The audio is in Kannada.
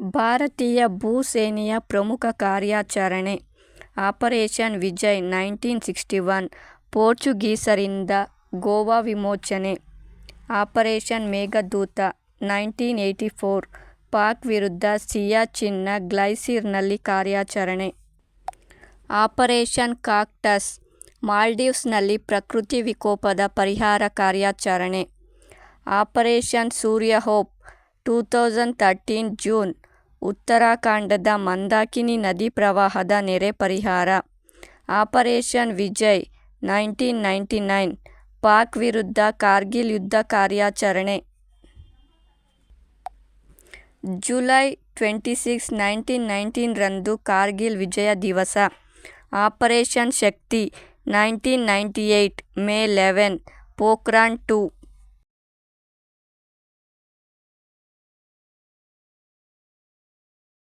ಭಾರತೀಯ ಭೂಸೇನೆಯ ಪ್ರಮುಖ ಕಾರ್ಯಾಚರಣೆ operation Vijay nineteen sixty one, ಪೋರ್ಚುಗೀಸರಿಂದ Goa ವಿಮೋಚನೆ operation Meghdoot nineteen eighty four, Pak ವಿರುದ್ಧ ಸಿಯಾಚಿನ್ನ ಗ್ಲೈಸಿರ್ನಲ್ಲಿ ಕಾರ್ಯಾಚರಣೆ ಆಪರೇಷನ್ ಕಾಕ್ಟಸ್ ಮಾಲ್ಡೀವ್ಸ್ನಲ್ಲಿ ಪ್ರಕೃತಿ ವಿಕೋಪದ ಪರಿಹಾರ ಕಾರ್ಯಾಚರಣೆ operation Surya hope, two thousand thirteen June ಉತ್ತರಾಖಂಡದ ಮಂದಾಕಿನಿ ನದಿ ಪ್ರವಾಹದ ನೆರೆ ಪರಿಹಾರ. Operation Vijay, nineteen ninety nine, Pak ವಿರುದ್ಧ ಕಾರ್ಗಿಲ್ ಯುದ್ಧ ಕಾರ್ಯಾಚರಣೆ. July twenty six, nineteen nineteen ರಂದು Kargil Vijay Diwas. Operation Shakti, nineteen ninety eight May eleven, Pokhran two.